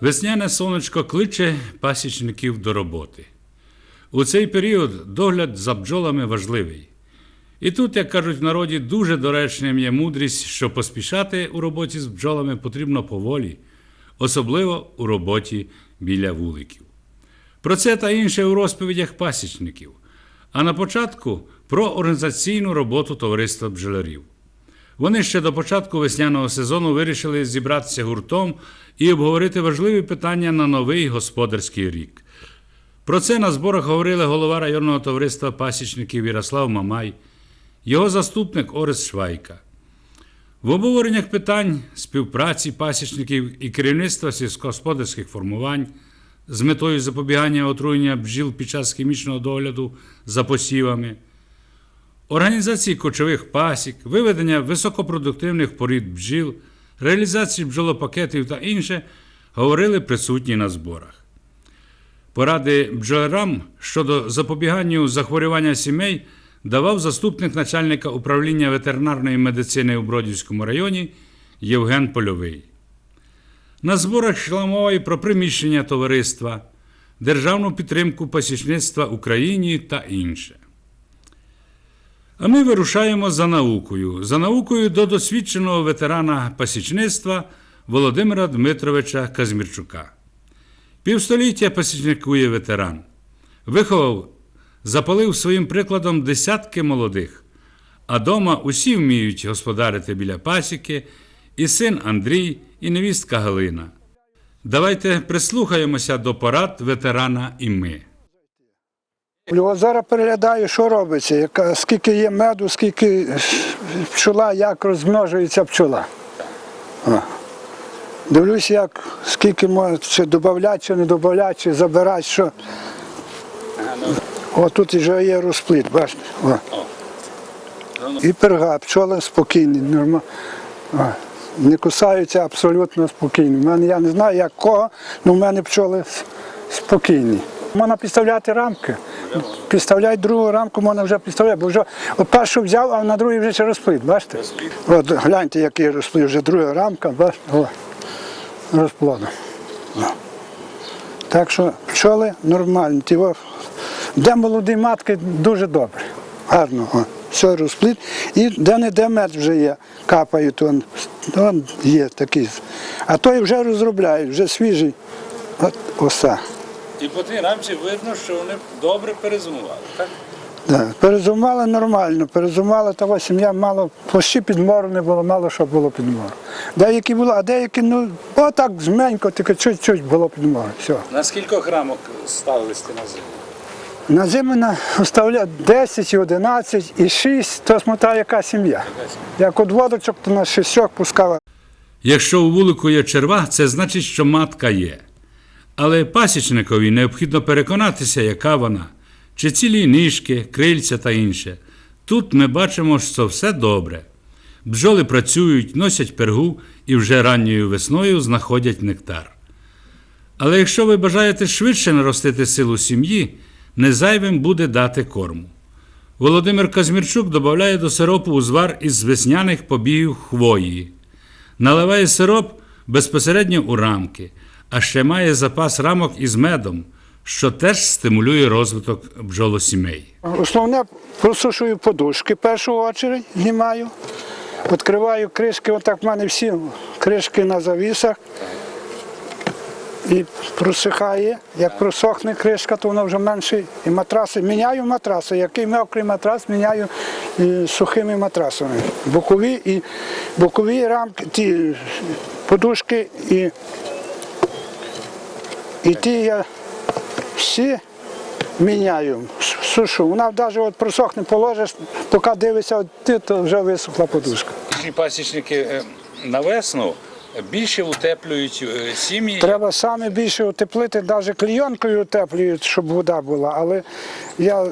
Весняне сонечко кличе пасічників до роботи. У цей період догляд за бджолами важливий. І тут, як кажуть в народі, дуже доречним є мудрість, що поспішати у роботі з бджолами потрібно поволі, особливо у роботі біля вуликів. Про це та інше у розповідях пасічників. А на початку про організаційну роботу товариства бджолярів. Вони ще до початку весняного сезону вирішили зібратися гуртом і обговорити важливі питання на новий господарський рік. Про це на зборах говорили голова районного товариства пасічників Ярослав Мамай, його заступник Орес Швайка. В обговореннях питань співпраці пасічників і керівництва сільськогосподарських формувань з метою запобігання отруєння бджіл під час хімічного догляду за посівами, організації кочових пасік, виведення високопродуктивних порід бджіл, реалізації бджолопакетів та інше говорили присутні на зборах. Поради бджолярам щодо запобігання захворювання сімей давав заступник начальника управління ветеринарної медицини у Бродівському районі Євген Польовий. На зборах йшла мова і про приміщення товариства, державну підтримку пасічництва Україні та інше. А ми вирушаємо за наукою. За наукою до досвідченого ветерана пасічництва Володимира Дмитровича Казмірчука. Півстоліття пасічникує ветеран. Виховав, запалив своїм прикладом десятки молодих. А дома усі вміють господарити біля пасіки, і син Андрій, і невістка Галина. Давайте прислухаємося до порад ветерана і ми. От зараз переглядаю, що робиться, яка, скільки є меду, скільки пчола, як розмножується пчола. О. Дивлюсь, як, скільки може, чи додати, чи не додати, чи забирати, що. О, тут вже є розпліт, бачите. О. І перга, пчоли спокійні, нормально. Не кусаються абсолютно спокійно. У мене, я не знаю, як кого, але в мене пчоли спокійні. Можна підставляти рамки. Підставляй другу рамку, можна вже підставляти, бо вже от першу взяв, а на другій вже ще розплит, бачите? От гляньте, який розплит, вже друга рамка, бачите, о, розплоду. О. Так що пчоли нормальні. Де молоді матки, дуже добре. Гарно. О. Все розпліт. І де-не-де мед вже є, капають, он, он є такий. А той вже розробляють, вже свіжий. От оса. І по тій рамці видно, що вони добре перезимували, так? Да. Перезумали нормально, перезумали, того сім'я мало, почти підмору не було, мало що було підмору. Деякі було, а деякі, ну, отак зменько, тільки чуть-чуть було підмору. Все. На скількох рамок ставились ти на зиму? На зиму на оставляють 10, і 11 і 6, то смота яка сім'я. Як от водочок, то на шістьох пускала. Якщо у вулику є черва, це значить, що матка є. Але пасічникові необхідно переконатися, яка вона, чи цілі ніжки, крильця та інше. Тут ми бачимо, що все добре. Бджоли працюють, носять пергу і вже ранньою весною знаходять нектар. Але якщо ви бажаєте швидше наростити силу сім'ї, незайвим буде дати корму. Володимир Казмірчук додає до сиропу узвар із весняних побігів хвої. Наливає сироп безпосередньо у рамки, а ще має запас рамок із медом, що теж стимулює розвиток бджолосімей. Основне просушую подушки першу чергу, знімаю. Відкриваю кришки, отак в мене всі кришки на завісах. І просихає. Як просохне кришка, то воно вже менше. І матраси. Міняю матраси. Який мокрий матрас, міняю е, сухими матрасами. Бокові і бокові рамки, ті подушки і, і ті я всі міняю, сушу. Вона навіть от просохне, положиш, поки дивишся, от ти, то вже висохла подушка. Інші пасічники е, на весну більше утеплюють е, сім'ї. Треба саме більше утеплити, навіть клійонкою утеплюють, щоб вода була. Але я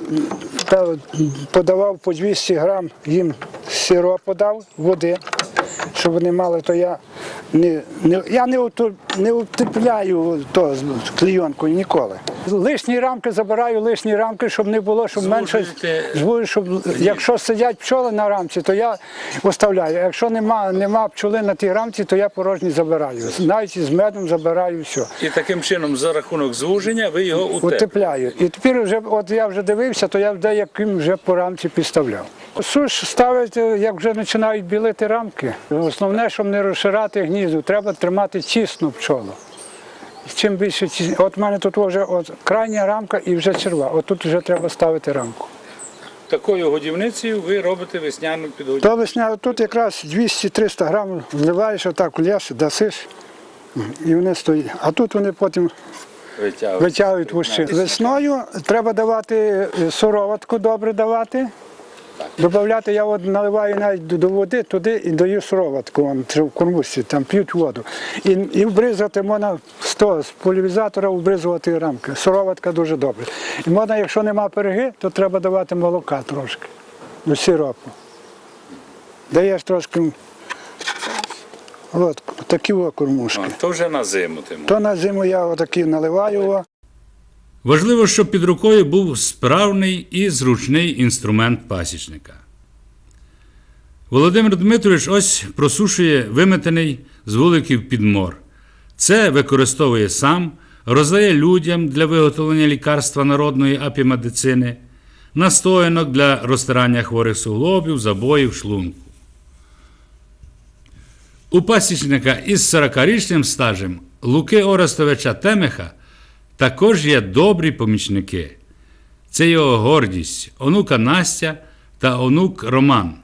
подавав по 200 грам їм сироп подав, води. Щоб вони мали, то я не, не, я не, уту- не утепляю то з клейонкою ніколи. Лишні рамки забираю, лишні рамки, щоб не було, щоб менше звужую, щоб якщо сидять пчоли на рамці, то я оставляю. Якщо нема, нема пчоли на тій рамці, то я порожні забираю. Навіть з медом забираю все. І таким чином, за рахунок звуження, ви його. Утепляю. І тепер вже, от я вже дивився, то я деяким вже по рамці підставляв. Суш ставить, е, як вже починають білити рамки. Основне, щоб не розширати гнізду, треба тримати тісну пчолу. Чим більше тіс- От в мене тут вже от крайня рамка і вже черва. От тут вже треба ставити рамку. Такою годівницею ви робите весняну підгодівлю. То весня, тут якраз 200-300 грамів вливаєш отак у лєш, дасиш, і вони стоять. А тут вони потім Витягують. витягують вущину. Весною треба давати е, сироватку добре давати. Добавляти я от наливаю навіть до- води туди і даю сироватку, вон, в кормушці, там п'ють воду. І, і вбризати можна з того, з полівізатора вбризувати рамки. Сироватка дуже добре. І можна, якщо нема переги, то треба давати молока трошки, до сиропу. Даєш трошки. От, такі о кормушки. А, То вже на зиму тим. То на зиму я отакі наливаю. Важливо, щоб під рукою був справний і зручний інструмент пасічника. Володимир Дмитрович ось просушує виметений з вуликів підмор. Це використовує сам, роздає людям для виготовлення лікарства народної апімедицини, настоянок для розтирання хворих суглобів, забоїв, шлунку. У пасічника із 40-річним стажем Луки Орестовича Темеха також є добрі помічники. Це його гордість, онука Настя та онук Роман.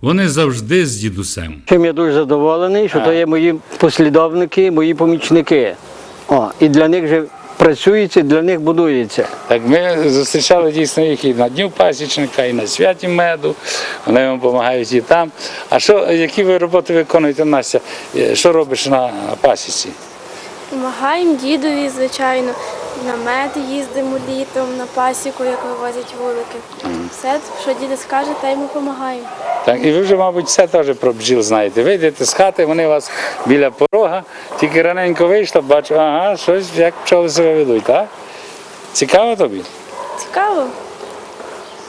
Вони завжди з дідусем. Чим я дуже задоволений, що то є мої послідовники, мої помічники. О, і для них же працюється, для них будується. Так ми зустрічали дійсно їх і на Дню пасічника, і на святі меду. Вони вам допомагають і там. А що, які ви роботи виконуєте, Настя? Е, Що робиш на пасіці? Помагаємо дідові, звичайно. На мед їздимо літом, на пасіку, як вивозять вулики. Все, що дідусь скаже, та йому допомагаємо. Так, і ви вже, мабуть, все теж про бджіл знаєте. Вийдете з хати, вони у вас біля порога, тільки раненько вийшло, бачу, ага, щось як пчоли себе ведуть, так? Цікаво тобі? Цікаво.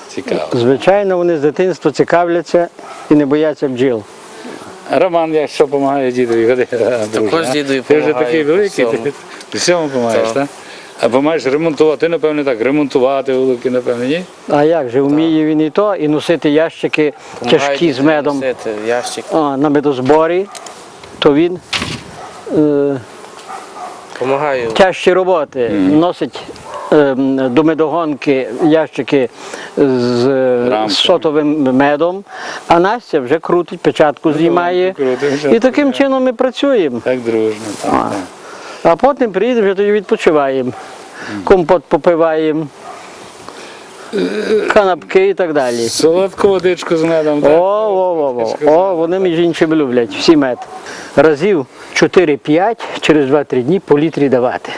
Цікаво. Звичайно, вони з дитинства цікавляться і не бояться бджіл. Роман, як що допомагає дідові? Ходи, а? дідові Ти вже помагаю такий по великий, всьому. ти ти всьому допомагаєш, Так. так? Або маєш ремонтувати, ти, напевно, так, ремонтувати вулики, напевно, ні? А як же, вміє він і то, і носити ящики тяжкі з медом Носити ящик. а, на медозборі, то він е, Помагаю. тяжчі роботи. Носить до медогонки ящики з, Рамками. з сотовим медом, а Настя вже крутить, печатку знімає. І таким чином ми працюємо. Так дружно. Так, А. так. А потім приїдемо, вже тоді відпочиваємо. Компот попиваємо, канапки і так далі. Солодку водичку з медом, о, о, о, о, вони між іншим люблять, всі мед. Разів 4-5 через 2-3 дні по літрі давати.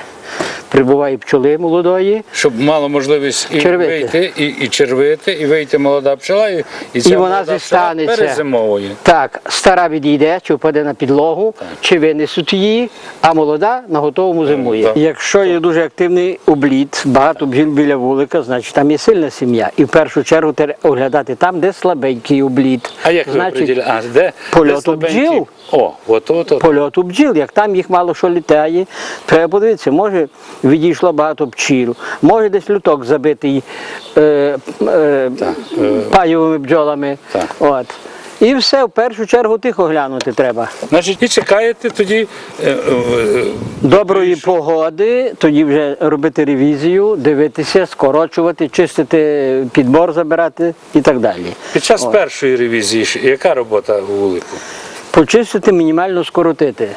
Прибуває пчоли молодої, Щоб мало можливість і Червити. вийти, і, і червити, і вийти молода пчола, і, і, ця І вона молода зістанеться. перезимовує. Так, стара відійде, чи впаде на підлогу, чи винесуть її, а молода на готовому зимує. так. Якщо є дуже активний обліт, багато бджіл біля вулика, значить там є сильна сім'я. І в першу чергу треба оглядати там, де слабенький обліт. А як ви значить, определяєте? А, де, польоту де бджіл. О, от, от, от. польоту бджіл, як там їх мало що літає, треба подивитися, може відійшло багато пчіл, може десь люток забитий е, е, паєвими бджолами. От. І все, в першу чергу тихо глянути треба. Значить, і чекаєте тоді е, е, Доброї погоди, тоді вже робити ревізію, дивитися, скорочувати, чистити підбор, забирати і так далі. під час першої ревізії, яка робота у вулику? Почистити, мінімально скоротити.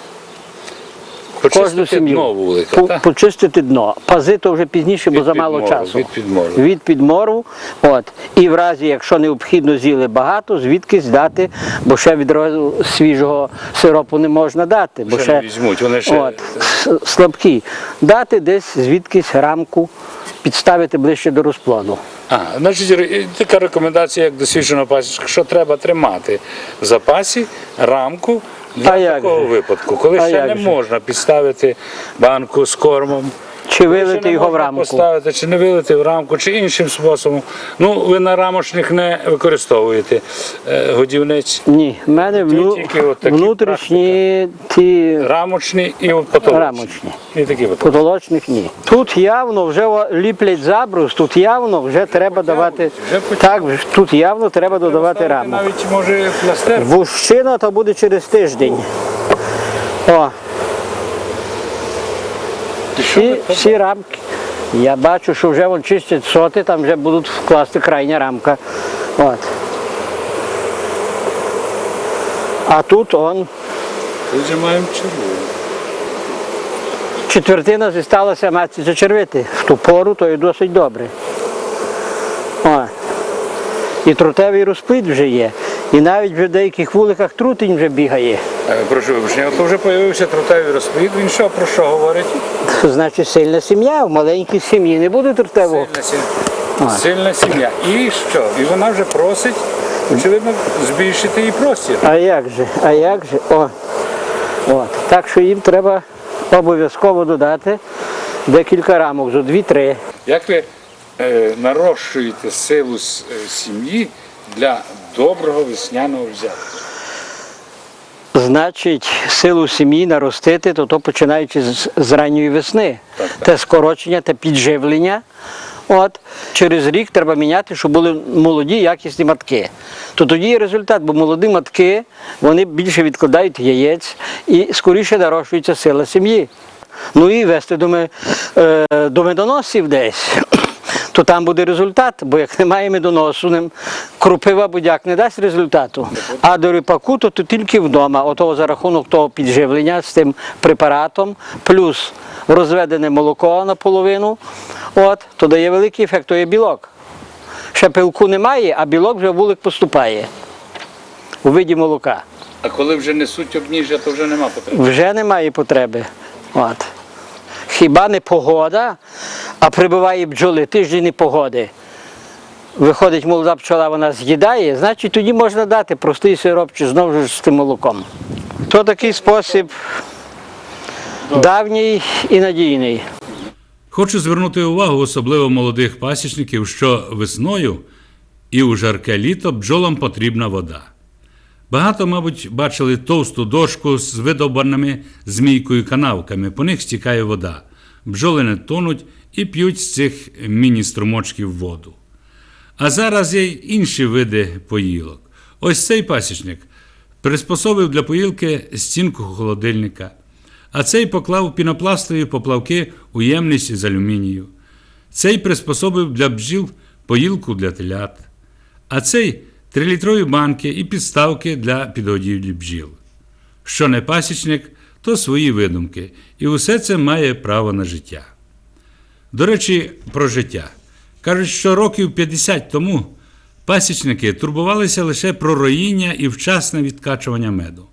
Кожну сім'ю. дно вулика, По- так? Почистити дно. Пази то вже пізніше, бо Від замало підмору, часу. від підмору. Від підмору. От. І в разі, якщо необхідно з'їли багато, звідкись дати, бо ще відразу свіжого сиропу не можна дати. Бо Ще ще, не візьмуть, вони ще- От, с- слабкі. Дати десь звідкись рамку підставити ближче до розплоду. А, значить, ре- така рекомендація, як досвідченого пасічника, що треба тримати в запасі рамку для А такого випадку, коли А ще не можна підставити банку з кормом. Чи вилити його в рамку? Поставити, чи не вилити в рамку, чи іншим способом. Ну, ви на рамочних не використовуєте е, годівниць. Ні, в мене вну... тільки от такі внутрішні ті Рамочні і от потолочні. рамочні. І такі потолочні. Потолочних ні. Тут явно вже ліплять забрус, тут явно вже треба давати. вже потягнуть. Так, тут явно треба додавати раму. Навіть може пластер. Вущина то буде через тиждень. О. Всі, всі рамки. Я бачу, що вже вон чистять соти, там вже будуть вкласти крайня рамка. От. А тут он Тут же маємо червону. четвертина зісталася матці зачервити. В ту пору то і досить добре. О. І трутевий розплід вже є. І навіть вже в деяких вуликах трутень вже бігає. Е, Прошу вибачення, от вже з'явився трутевий розплід. Він що про що говорить? Значить, сильна сім'я, в маленькій сім'ї не буде трутевого. Сильна сім'я. Сильна сім'я. І що? І вона вже просить, очевидно, збільшити її простір. А як же? А як же? О. От. Так що їм треба обов'язково додати декілька рамок, зо дві-три. Як ви е, нарощуєте силу е, сім'ї для доброго весняного взятку? Значить, силу сім'ї наростити, то, то починаючи з, з ранньої весни. Так, так. Те скорочення, те підживлення. От, через рік треба міняти, щоб були молоді, якісні матки. То тоді є результат, бо молоді матки вони більше відкладають яєць і скоріше нарощується сила сім'ї. Ну і вести до, ме- е, до медоносів десь. То там буде результат, бо як немає медоносу, крупива будяк не дасть результату. А до ріпаку то, то тільки вдома, ото за рахунок того підживлення з тим препаратом, плюс розведене молоко наполовину, от, то дає великий ефект, то є білок. Ще пилку немає, а білок вже вулик поступає у виді молока. А коли вже несуть обніжжя, то вже нема потреби. Вже немає потреби. От. Хіба не погода, а прибуває бджоли тиждень непогоди. Виходить молода пчола, вона з'їдає, значить тоді можна дати простий сироп чи знову ж з тим молоком. То такий спосіб давній і надійний. Хочу звернути увагу особливо молодих пасічників, що весною і у жарке літо бджолам потрібна вода. Багато, мабуть, бачили товсту дошку з видовбаними змійкою канавками, по них стікає вода. Бджоли не тонуть і п'ють з цих міні-струмочків воду. А зараз є й інші види поїлок. Ось цей пасічник приспособив для поїлки стінку холодильника, а цей поклав пінопластові поплавки у ємність з алюмінію. Цей приспособив для бджіл поїлку для телят, а цей трилітрові банки і підставки для підгодівлі бджіл. Що не пасічник, то свої видумки, і усе це має право на життя. До речі, про життя. Кажуть, що років 50 тому пасічники турбувалися лише про роїння і вчасне відкачування меду.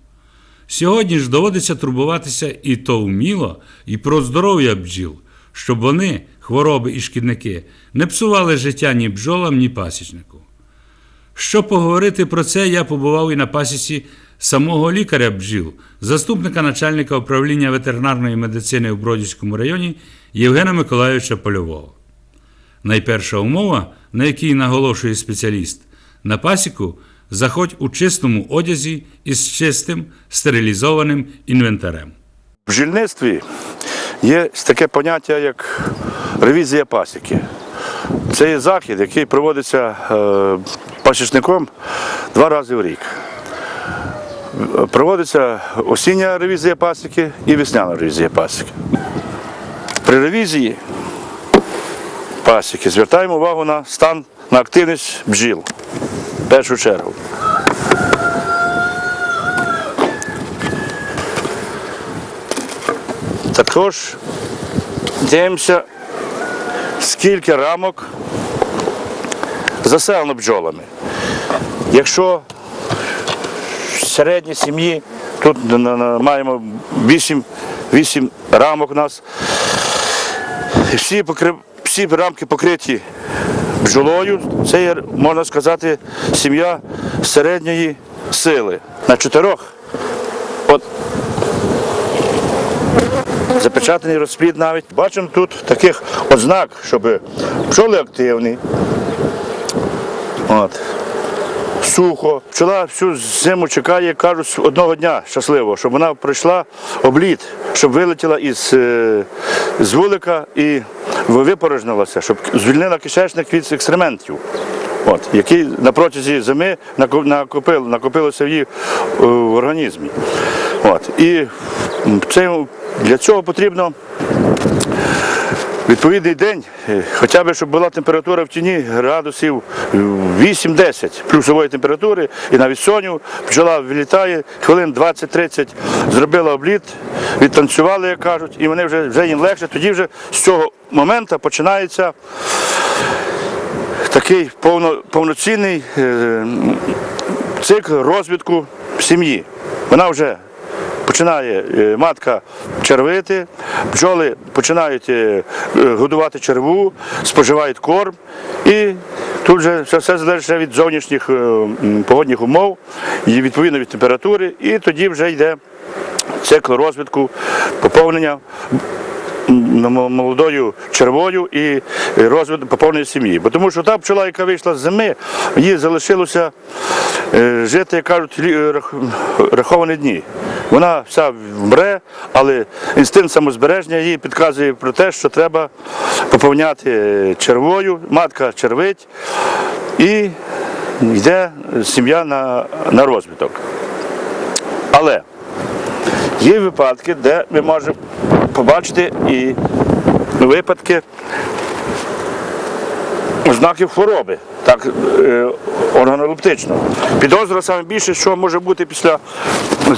Сьогодні ж доводиться турбуватися і то вміло, і про здоров'я бджіл, щоб вони, хвороби і шкідники, не псували життя ні бджолам, ні пасічнику. Щоб поговорити про це, я побував і на пасіці самого лікаря бджіл, заступника начальника управління ветеринарної медицини у Бродівському районі Євгена Миколайовича Польового. Найперша умова, на якій наголошує спеціаліст, на пасіку заходь у чистому одязі із чистим стерилізованим інвентарем. В бджільництві є таке поняття, як ревізія пасіки. Це є захід, який проводиться е, пасічником два рази в рік. Проводиться осіння ревізія пасіки і весняна ревізія пасіки. При ревізії пасіки звертаємо увагу на стан, на активність бджіл в першу чергу. Також дивимося, скільки рамок заселено бджолами. Якщо в середній сім'ї, тут маємо 8, 8 рамок у нас, всі, покрив, всі рамки покриті бджолою. Це є, можна сказати, сім'я середньої сили. На чотирьох. Запечатаний розплід навіть. Бачимо тут таких ознак, щоб пчоли активні. От. Сухо. Пчола всю зиму чекає, кажуть, одного дня щасливо, щоб вона пройшла обліт, щоб вилетіла із е, з вулика і випорожнилася, щоб звільнила кишечник від екстрементів. От, які на протязі зими накопили, накопилося в її е, в організмі. От, і для цього потрібно відповідний день, е, хоча б щоб була температура в тіні градусів е, 8-10 плюсової температури, і навіть соню бджола вилітає, хвилин 20-30 зробила обліт, відтанцювали, як кажуть, і вони вже, вже їм легше. Тоді вже з цього моменту починається такий повно, повноцінний е, цикл розвитку сім'ї. Вона вже починає е, матка червити, бджоли починають е, е, годувати черву, споживають корм і тут же все, залежить від зовнішніх погодних умов і відповідно від температури, і тоді вже йде цикл розвитку, поповнення молодою червою і розвиток поповнення сім'ї. Бо тому що та пчола, яка вийшла з зими, їй залишилося е, жити, як кажуть, е, рах- раховані дні. Вона вся вмре, але інстинкт самозбереження їй підказує про те, що треба поповняти червою, матка червить і йде сім'я на, на розвиток. Але Є випадки, де ми можемо побачити і випадки ознаків хвороби, так е, органолептично. Підозра саме більше, що може бути після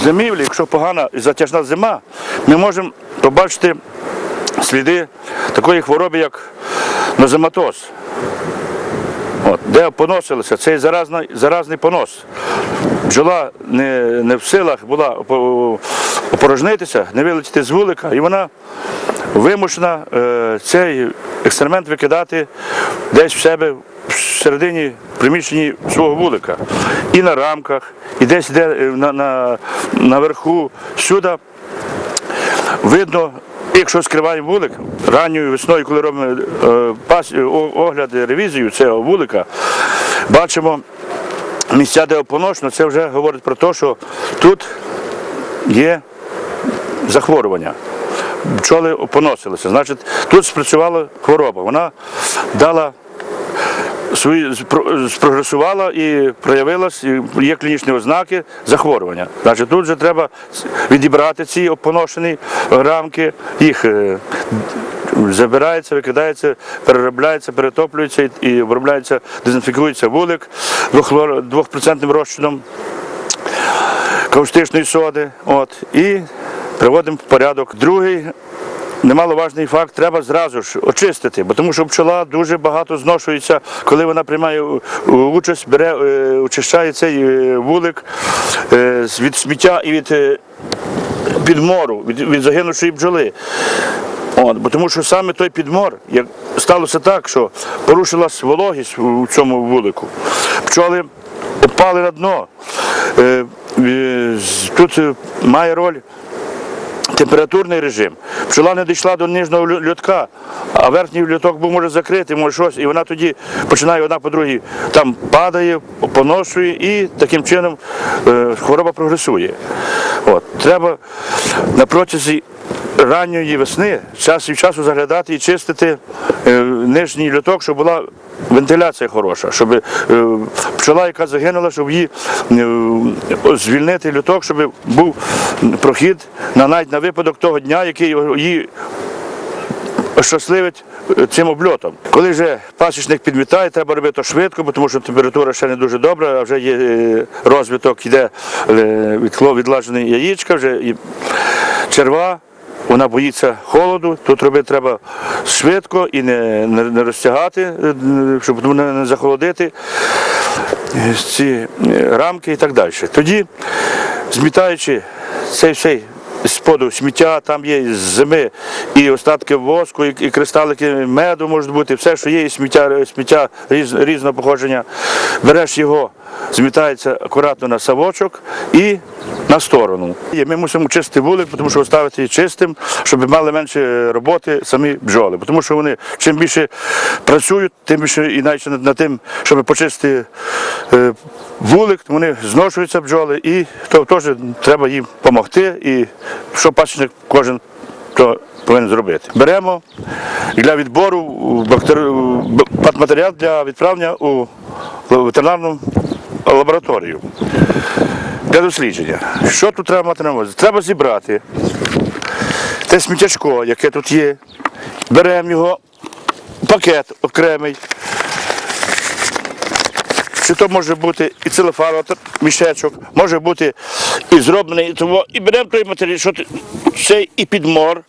зимівлі, якщо погана і затяжна зима, ми можемо побачити сліди такої хвороби, як нозематоз. От, де поносилися, цей заразний, заразний понос. Бджола не, не в силах була опо- опорожнитися, не вилетіти з вулика, і вона вимушена е, цей експеримент викидати десь в себе всередині приміщенні свого вулика. І на рамках, і десь де, е, на, на, наверху, всюди видно, якщо скриваємо вулик, ранньою весною, коли робимо е, огляд, ревізію цього вулика, бачимо місця, де опоношено, це вже говорить про те, що тут є захворювання. Бджоли опоносилися. Значить, тут спрацювала хвороба. Вона дала свої спрогресувала і проявилась, і є клінічні ознаки захворювання. Значить, тут вже треба відібрати ці опоношені рамки, їх е, забирається, викидається, переробляється, перетоплюється і, обробляється, дезінфікується вулик двохпроцентним розчином каустичної соди. От, і приводимо в порядок. Другий немаловажний факт, треба зразу ж очистити, бо тому що пчола дуже багато зношується, коли вона приймає участь, бере, е, очищає цей е, вулик е, від сміття і від підмору, від, від загинувшої бджоли. От, бо тому що саме той підмор, як сталося так, що порушилась вологість у цьому вулику, пчоли впали на дно. Е, е, Тут е, має роль температурний режим. Пчола не дійшла до нижнього льотка, а верхній льоток був може закритий, може щось, і вона тоді починає одна по другій там падає, поношує і таким чином хвороба прогресує. От. Треба на протязі ранньої весни час від часу заглядати і чистити е, нижній льоток, щоб була вентиляція хороша, щоб е, пчола, яка загинула, щоб її е, звільнити льоток, щоб був прохід на навіть на випадок того дня, який її щасливить цим обльотом. Коли вже пасічник підмітає, треба робити то швидко, тому що температура ще не дуже добра, а вже є розвиток, йде відкло- відлажене яєчка, вже і черва. Вона боїться холоду, тут робити треба швидко і не, не, розтягати, е, щоб не, захолодити е, ці е, рамки і так далі. Тоді, змітаючи цей цей з-поду сміття, там є зими і остатки воску, і, і кристалики меду можуть бути, все, що є, і сміття, сміття різ, різного походження. Береш його, змітається акуратно на савочок і на сторону. Ми мусимо чистити вулик, тому що оставити її чистим, щоб мали менше роботи самі бджоли. Тому що вони чим більше працюють, тим більше і навіть над, тим, щоб почистити е, вулик, вони зношуються бджоли, і то теж треба їм допомогти. І що пасічник кожен то повинен зробити. Беремо для відбору бактери... матеріал для відправлення у ветеринарну лабораторію для дослідження. Що тут треба мати на увазі? Треба зібрати те сміттячко, яке тут є. Беремо його, пакет окремий. Чи то може бути і целефан, мішечок, може бути і зроблений, і того. І беремо той матеріал, що цей і підмор.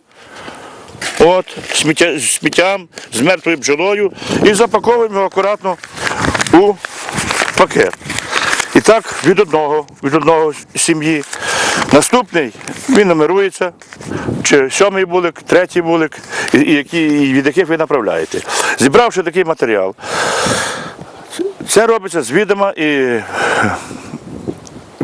От, сміття, сміттям, з мертвою бджолою і запаковуємо його акуратно у пакет. Так від одного, від одного сім'ї. Наступний він номерується, чи сьомий вулик, третій вулик, і, і, від яких ви направляєте. Зібравши такий матеріал, це робиться з відома і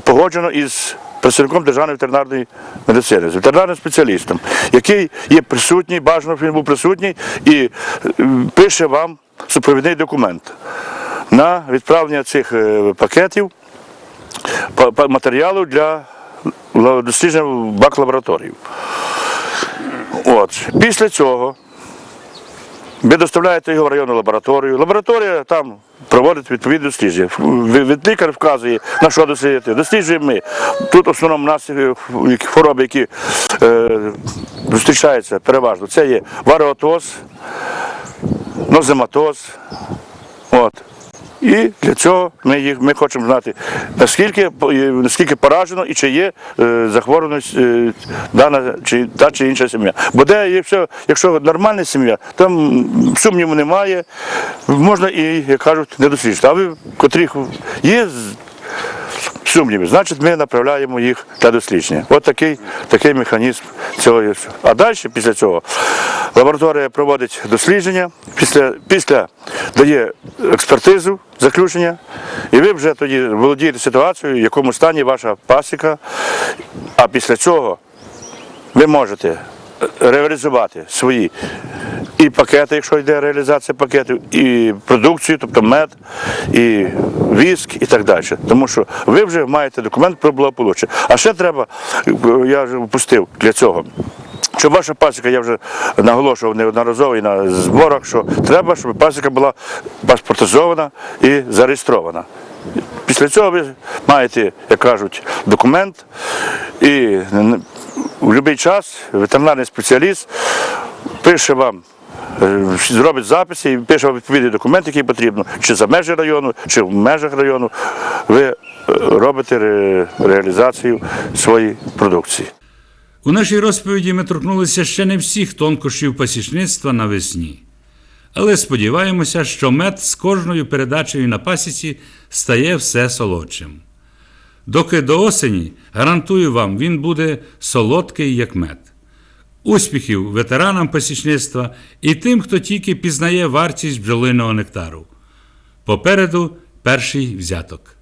погоджено із працівником Державної ветеринарної медицини, з ветеринарним спеціалістом, який є присутній, бажано, щоб він був присутній і е, пише вам супровідний документ на відправлення цих е, пакетів па- па- матеріалу для дослідження бак-лабораторію. От. Після цього ви доставляєте його в районну лабораторію. Лабораторія там проводить відповідні дослідження. Лікар вказує, на що дослідити. Досліджуємо ми. Тут в основному в нас хвороби, які е, зустрічаються переважно. Це є вареотоз, нозематоз. От. І для цього ми, їх, ми хочемо знати, наскільки, наскільки поражено і чи є е, захворюваність е, дана чи та чи інша сім'я. Бо де, якщо, якщо нормальна сім'я, там сумніву немає, можна і, як кажуть, не досліджувати. А ви, котрих є сумніви, значить ми направляємо їх для дослідження. От такий, такий механізм цього. є. А далі, після цього, лабораторія проводить дослідження, після, після дає експертизу, заключення, і ви вже тоді володієте ситуацією, в якому стані ваша пасіка, а після цього ви можете реалізувати свої і пакети, якщо йде реалізація пакетів, і продукцію, тобто мед, і віск, і так далі. Тому що ви вже маєте документ про благополуччя. А ще треба, я вже впустив для цього. Щоб ваша пасіка, я вже наголошував неодноразово і на зборах, що треба, щоб пасіка була паспортизована і зареєстрована. Після цього ви маєте, як кажуть, документ, і в будь-який час ветеринарний спеціаліст пише вам, е, зробить записи і пише вам відповідний документ, який потрібно, чи за межі району, чи в межах району. Ви е, робите ре- реалізацію своєї продукції. У нашій розповіді ми торкнулися ще не всіх тонкощів пасічництва навесні. Але сподіваємося, що мед з кожною передачею на пасіці стає все солодшим. Доки до осені, гарантую вам, він буде солодкий, як мед. Успіхів ветеранам посічництва і тим, хто тільки пізнає вартість бджолиного нектару. Попереду перший взяток.